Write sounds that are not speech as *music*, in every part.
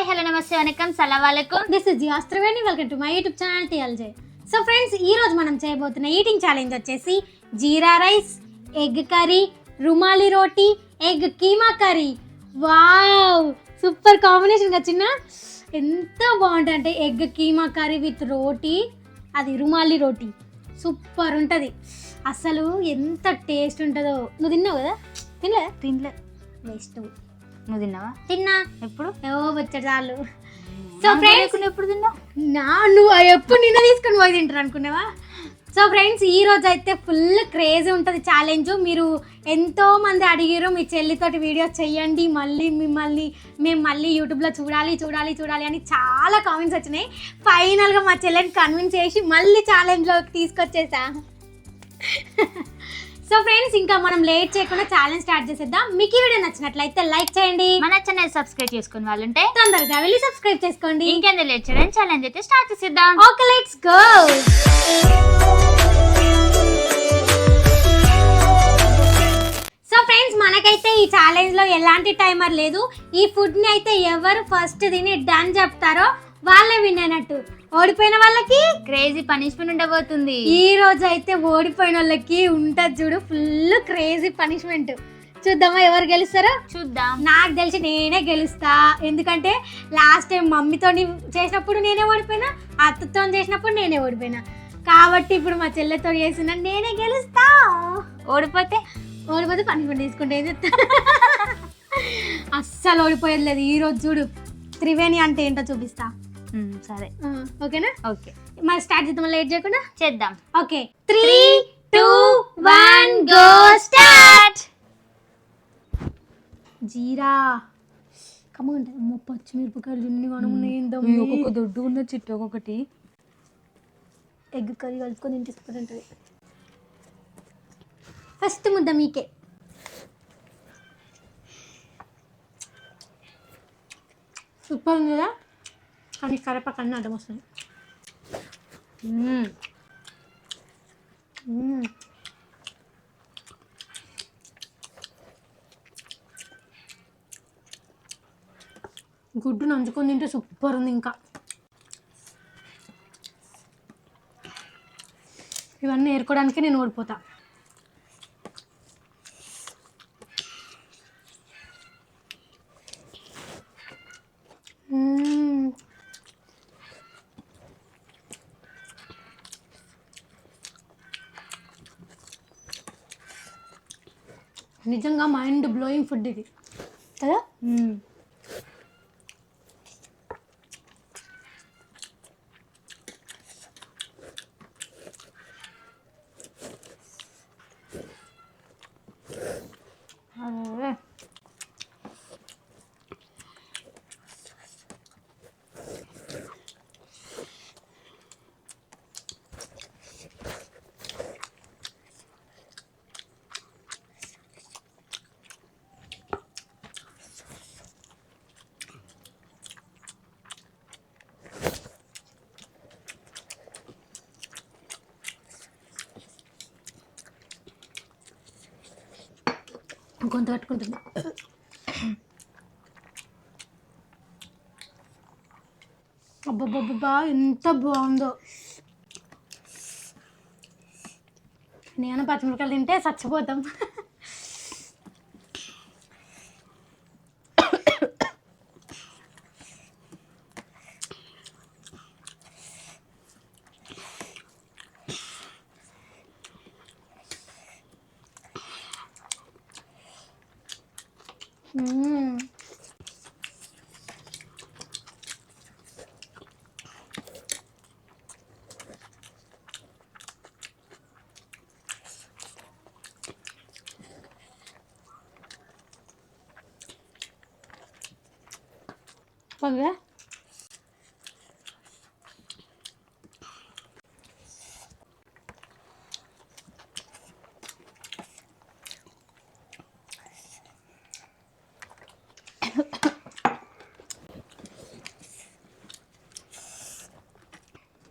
Hi hello నమస్తే వనకం సలాం వాలేకుం this is జియాస్ Triveni welcome to my YouTube channel TLJ so friends ఈ రోజు మనం చేయబోతున్న ఈటింగ్ ఛాలెంజ్ వచ్చేసి jeera rice egg curry rumali roti egg keema curry. Wow super combination చిన్న. ఎంత బాగుంటుంది అంటే egg keema curry with roti అది రుమాలి రోటీ. సూపర్ ఉంటుంది. అసలు ఎంత టేస్ట్ ఉంటుందో. నువ్వు తిన్నావు కదా? తినలే తినలే. వేస్ట్ నువ్వు తిన్నావా? తిన్నా. ఎప్పుడు? చాలు. సో ఫ్రెండ్స్ ఎప్పుడు తిన్నావు? నా నువ్వు ఎప్పుడు నిన్న తీసుకొని పోయి తింటారు అనుకున్నావా? సో ఫ్రెండ్స్ ఈ రోజు అయితే ఫుల్ క్రేజీ ఉంటుంది ఛాలెంజ్ మీరు ఎంతో మంది అడిగారు మీ చెల్లితోటి వీడియోస్ చెయ్యండి మళ్ళీ మిమ్మల్ని మేము మళ్ళీ యూట్యూబ్లో చూడాలి చూడాలి చూడాలి అని చాలా కామెంట్స్ వచ్చినాయి. ఫైనల్గా మా చెల్లెని కన్విన్స్ చేసి మళ్ళీ ఛాలెంజ్లోకి తీసుకొచ్చేసా. సో ఫ్రెండ్స్ ఇంకా మనం లేట్ చేయకుండా ఛాలెంజ్ స్టార్ట్ చేసేద్దాం. మీకు ఈ వీడియో నచ్చినట్లయితే లైక్ చేయండి. మన ఛానల్ సబ్స్క్రైబ్ చేసుకుని వాళ్ళుంటే తొందరగా వెళ్ళి సబ్స్క్రైబ్ చేసుకోండి. ఇంకెందుకు లేట్ చేయడం ఛాలెంజ్ అయితే స్టార్ట్ చేసేద్దాం. Okay let's go so friends మనకైతే ఈ ఛాలెంజ్లో ఎలాంటి టైమర్ లేదు. ఈ ఫుడ్ని అయితే ఎవరు ఫస్ట్ తిని డన్ చెప్తారో వాళ్ళే విన్ అయినట్టు. ఓడిపోయిన వాళ్ళకి క్రేజీ పనిష్మెంట్ ఉండబోతుంది. ఈ రోజు అయితే ఓడిపోయిన వాళ్ళకి ఉంటది చూడు ఫుల్ క్రేజీ పనిష్మెంట్ చూద్దామా ఎవరు గెలుస్తారో? చూద్దాం. నాకు తెలిసి నేనే గెలుస్తా. ఎందుకంటే లాస్ట్ టైం మమ్మీతో చేసినప్పుడు నేనే ఓడిపోయినా అత్తతో చేసినప్పుడు నేనే ఓడిపోయినా. కాబట్టి ఇప్పుడు మా చెల్లెతో చేసిన నేనే గెలుస్తా. ఓడిపోతే? ఓడిపోతే పనిష్మెంట్ తీసుకుంటే ఏం చెప్తా? *laughs* అస్సలు ఓడిపోయేది లేదు. ఈ రోజు చూడు త్రివేణి అంటే ఏంటో చూపిస్తా. సరే. ఓకేనా? ఓకే. మరి స్టార్ట్ చేద్దాం లేట్ చేయకుండా? చేద్దాం. Okay. Three two one go start jeera. కమ్మంట అమ్మ పచ్చిమిరపకాయలు ఎన్ని కనుమున్నాయి ఒక్కొక్క దొడ్డు ఉన్న చిట్టు ఒక్కొక్కటి. ఎగ్ కర్రీ కలుపుకొని తింటే ఉంటుంది ఫస్ట్ ముద్ద మీకే. సూపర్ ఉంది కదా? కానీ కరప కన్నా అడ్డం వస్తుంది. గుడ్డు నంచుకొని తింటే సూపర్ ఉంది ఇంకా ఇవన్నీ ఏరుకోవడానికి నేను ఓడిపోతా నిజంగా మైండ్ బ్లోయింగ్ ఫుడ్ ఇది. కదా మ్మ్. అరే. కొంత పట్టుకుంటుంది. అబ్బబ్బబ్బా ఎంత బాగుందో. నేను పచ్చిమిరకాయలు తింటే చచ్చిపోతాం మ్మ్. ఓకే.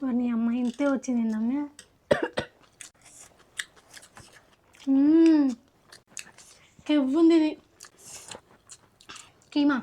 మరి నీ అమ్మ ఇంతే వచ్చింది అమ్మ కెవ్వుంది ఇది? కీమా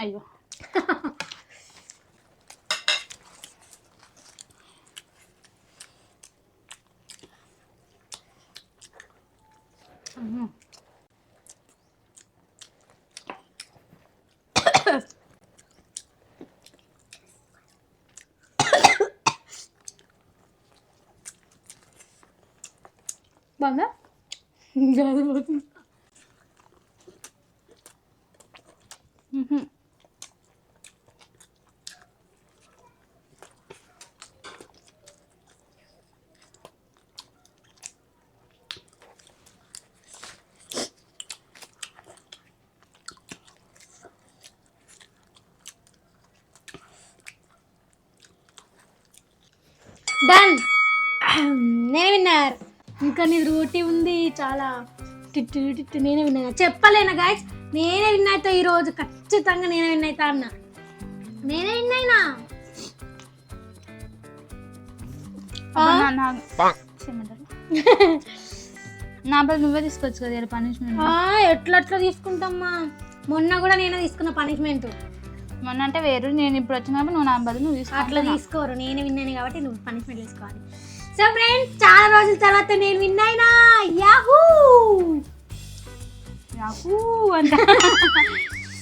అయ్యో అమ్మో. బాగుందా మ్హూ. డన్ నేనే విన్నారు ఇంకా నీ రోటీ ఉంది చాలా టిట్టు టిట్టు నేనే విన్నా. చెప్పలేనా గాయస్ నేనే విన్ అవుతా ఈ రోజు ఖచ్చితంగా నేనే విన్ అవుతా అన్న. నేనే విన్ అయినా. నా- బదులు నువ్వే తీసుకోవచ్చు కదా పనిష్మెంట్ ఆ, ఎట్లా ఎట్లా తీసుకుంటామ్మా? మొన్న కూడా నేనే తీసుకున్న పనిష్మెంట్ మొన్న అంటే వేరు నేను ఇప్పుడు వచ్చినప్పుడు నువ్వు నా బదులు నువ్వు తీసుకో అట్లా తీసుకోరు నేను విన్నాను కాబట్టి నువ్వు పనిష్మెంట్ తీసుకోవాలి. సో ఫ్రెండ్స్ చాలా రోజుల తర్వాత నేను విన్ అయినా యాహూ! నాకు అంట.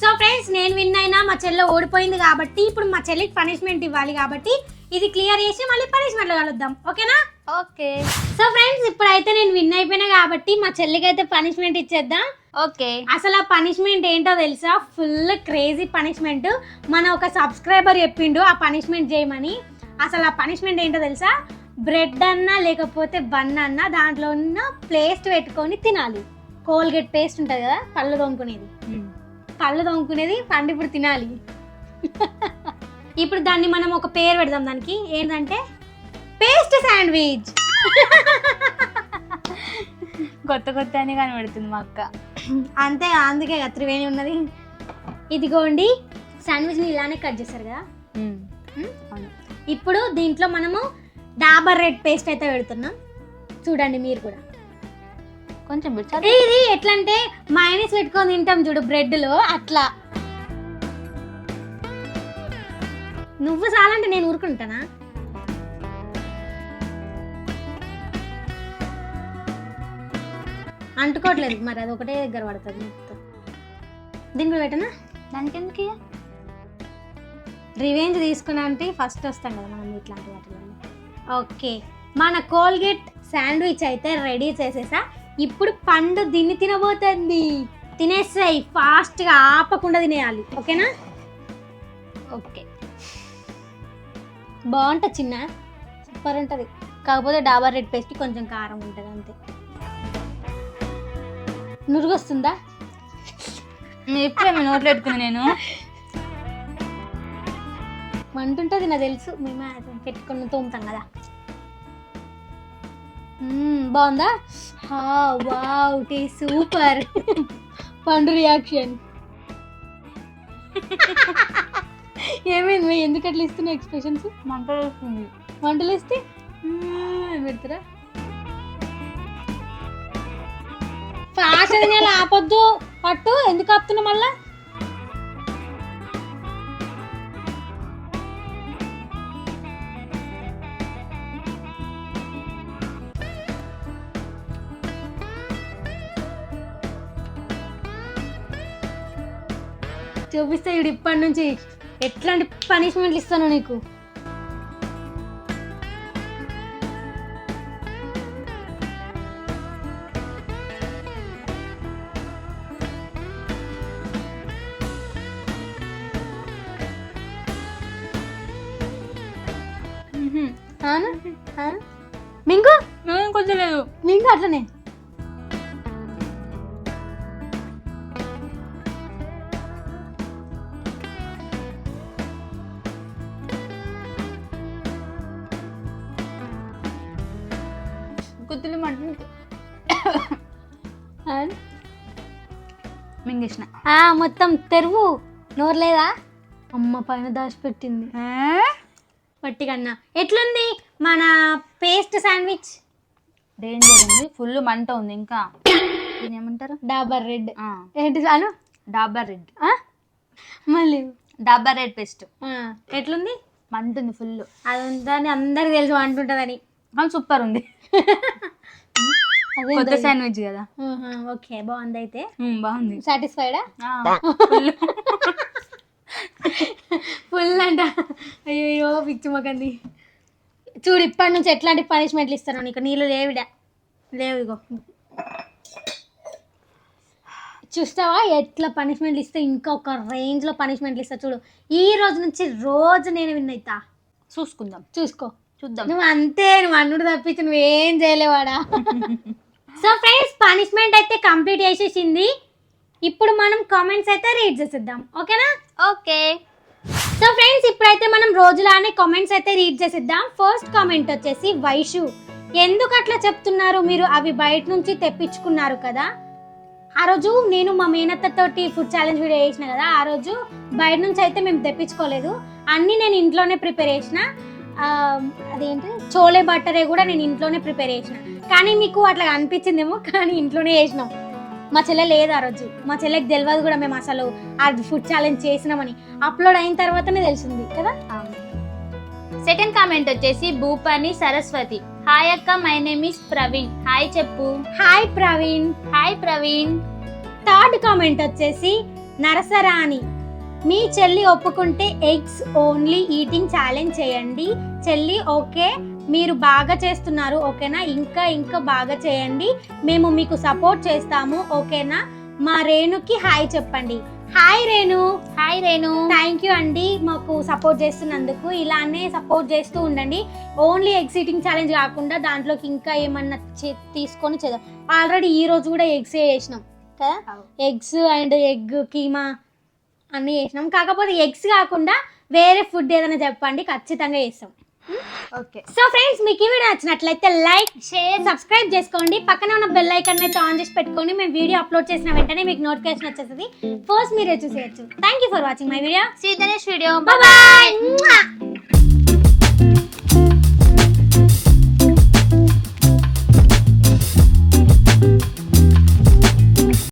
సో ఫ్రెండ్స్ నేను విన్ అయినా మా చెల్లె ఓడిపోయింది కాబట్టి ఇప్పుడు మా చెల్లికి పనిష్మెంట్ ఇవ్వాలి కాబట్టి ఇది క్లియర్ చేసి మళ్ళీ పనిష్మెంట్ కలుద్దాం. ఓకేనా? ఓకే. సో ఫ్రెండ్స్ ఇప్పుడైతే నేను విన్ అయిపోయినా కాబట్టి మా చెల్లికి అయితే పనిష్మెంట్ ఇచ్చేద్దాం. ఓకే. అసలు ఆ పనిష్మెంట్ ఏంటో తెలుసా? ఫుల్ క్రేజీ పనిష్మెంట్ మన ఒక సబ్స్క్రైబర్ చెప్పిండు ఆ పనిష్మెంట్ చేయమని. అసలు ఆ పనిష్మెంట్ ఏంటో తెలుసా? బ్రెడ్ అన్నా లేకపోతే బన్ అన్నా దాంట్లో ఉన్న పేస్ట్ పెట్టుకొని తినాలి. కోల్గేట్ పేస్ట్ ఉంటుంది కదా పళ్ళు తోముకునేది. పళ్ళు తోముకునేది పండు ఇప్పుడు తినాలి. ఇప్పుడు దాన్ని మనం ఒక పేరు పెడదాం దానికి. ఏంటంటే పేస్ట్ శాండ్విచ్ కొత్త కొత్త అని కనబడుతుంది మా అక్క. అంతే అందుకే కదా త్రివేణి ఉన్నది. ఇదిగోండి శాండ్విచ్ని ఇలానే కట్ చేస్తారు కదా. ఇప్పుడు దీంట్లో మనము డాబర్ రెడ్ పేస్ట్ అయితే పెడుతున్నాం. చూడండి మీరు కూడా. కొంచెం ఇది ఎట్లా అంటే మైనస్ పెట్టుకొని తింటాం చూడు బ్రెడ్లో అట్లా. నువ్వు చాలంటే నేను ఊరుకుంటానా? అంటుకోవట్లేదు. మరి అది ఒకటే దగ్గర పడుతుంది మొత్తం. దీని కూడా పెట్టనా? దానికి ఎందుకు? రివెంజ్ తీసుకున్నా అంటే ఫస్ట్ వస్తాం కదా మనం ఇట్లాంటి వాటిలో ఓకే మన కోల్గేట్ శాండ్విచ్ అయితే రెడీ చేసేసా. ఇప్పుడు పండు దీన్ని తినబోతుంది. తినేసాయి. ఫాస్ట్గా ఆపకుండా తినేయాలి. ఓకేనా ఓకే బాగుంటుంది చిన్న. సూపర్ ఉంటుంది. కాకపోతే డాబర్ రెడ్ పేస్ట్ కొంచెం కారం ఉంటుంది అంతే. నురుగు వస్తుందా నేను ఇప్పుడే మీ నోట్లో పెట్టుకున్నా నేను. మంటుంటుంది నాకు తెలుసు. మేమే పెట్టుకుని తోముతాం కదా. బాగుందా? హా వావ్ టీ సూపర్. పండు రియాక్షన్. ఏమైంది ఎందుకు అట్లా ఇస్తున్నా ఎక్స్ప్రెషన్స్? మంట వస్తుంది. వంటలు ఇస్తే పెడతారా? ఫాస్ట్ తినాలి ఆపొద్దు. పట్టు. ఎందుకు ఆపుతున్నా మళ్ళా? చూపిస్తే ఇప్పటి నుంచి ఎట్లాంటి పనిష్మెంట్లు ఇస్తాను నీకు? గుత్తులు మంట అవునా? మింగేసిన. మొత్తం తెరువు. నోరు లేదా అమ్మ పైన దాచిపెట్టింది. పట్టికన్నా ఎట్లుంది? మన పేస్ట్ శాండ్విచ్? డేంజర్ ఉంది. ఫుల్ మంట ఉంది ఇంకా. దీని ఏమంటారు? డాబర్ రెడ్. ఏంటి చాలు డాబర్ రెడ్? మళ్ళీ. డబ్బా రెడ్ పేస్ట్. ఎట్లుంది? మంటుంది ఫుల్. అది ఉందని అందరికి తెలుసు అంటుంటదని. సూపర్ ఉంది. కొత్త శాండ్విచ్ కదా. ఓకే బాగుంది అయితే. బాగుంది. సాటిస్ఫైడా. ఫుల్. అంట. అయ్యో పిచ్చి మొకంది చూడు ఇప్పటి నుంచి ఎట్లాంటి పనిష్మెంట్లు ఇస్తాను నీకు. నీళ్ళు లేవిడా లేవు ఇగో. చూస్తావా? ఎట్లా పనిష్మెంట్లు ఇస్తే ఇంకా ఒక రేంజ్లో పనిష్మెంట్లు ఇస్తా చూడు. ఈ రోజు నుంచి రోజు నేను విన్ అవుతా చూసుకుందాం. చూసుకో. చూద్దాం. నువ్వు అంతే నువ్వు అన్నుడు తప్పించి నువ్వేం చేయలేవాడా? సో ఫ్రెండ్స్ పనిష్మెంట్ అయితే కంప్లీట్ చేసేసింది. ఇప్పుడు మనం కామెంట్స్ అయితే రీడ్ చేసేద్దాం. ఓకేనా? ఓకే. సో ఫ్రెండ్స్ ఇప్పుడైతే మనం రోజులానే కామెంట్స్ అయితే రీడ్ చేసేద్దాం. ఫస్ట్ కామెంట్ వచ్చేసి వైషు. ఎందుకు అట్లా చెప్తున్నారు? మీరు అవి బయట నుంచి తెప్పించుకున్నారు కదా. ఆ రోజు నేను మా మేనత్త తోటి ఫుడ్ ఛాలెంజ్ వీడియో చేసిన కదా ఆ రోజు బయట నుంచి అయితే మేము తెప్పించుకోలేదు. అన్నీ నేను ఇంట్లోనే ప్రిపేర్ చేసిన. అదేంటి? చోలే బట్టరే కూడా నేను ఇంట్లోనే ప్రిపేర్ చేసిన. కానీ మీకు అట్లా అనిపించిందేమో కానీ ఇంట్లోనే చేసినాం. మా చెల్లె లేదు ఆ రోజు. మా చెల్లెకి తెలియదు కూడా మేము అసలు ఆ ఫుడ్ ఛాలెంజ్ చేసినామని. అప్లోడ్ అయిన తర్వాతనే తెలిసింది కదా? సెకండ్ కామెంట్ వచ్చేసి భూపాని సరస్వతి. హాయ్ అక్క my name is Praveen hi చెప్పు. Hi Praveen hi Praveen third comment వచ్చేసి నరసరాణి. మీ చెల్లి ఒప్పుకుంటే ఎగ్స్ ఓన్లీ ఈటింగ్ ఛాలెంజ్ చేయండి. చెల్లి ఓకే మీరు బాగా చేస్తున్నారు ఓకేనా? ఇంకా ఇంకా బాగా చేయండి. మేము మీకు సపోర్ట్ చేస్తాము ఓకేనా? మా రేణుకి హాయ్ చెప్పండి. Hi Renu. Hi Renu. Thank you అండి మాకు సపోర్ట్ చేస్తున్నందుకు. ఇలానే సపోర్ట్ చేస్తూ ఉండండి. ఓన్లీ ఎగ్స్ ఈటింగ్ ఛాలెంజ్ కాకుండా దాంట్లోకి ఇంకా ఏమన్నా తీసుకొని చేద్దాం. ఆల్రెడీ ఈ రోజు కూడా ఎగ్స్ చేసినాం కదా? ఎగ్స్ అండ్ ఎగ్ కీమా అన్నీ చేసినాం. కాకపోతే ఎగ్స్ కాకుండా వేరే ఫుడ్ ఏదైనా చెప్పండి ఖచ్చితంగా చేస్తాం. ఓకే. సో ఫ్రెండ్స్ మీకు ఈ వీడియో నచ్చినట్లయితే లైక్ షేర్ సబ్స్క్రైబ్ చేసుకోండి. పక్కనే ఉన్న బెల్ ఐకాన్ అయితే ఆన్ చేసి పెట్టుకోండి. మేము వీడియో అప్లోడ్ చేసిన వెంటనే మీకు నోటిఫికేషన్ వచ్చేస్తుంది. ఫస్ట్ మీరే చూసేయచ్చు. Thank you for watching my video see the next video bye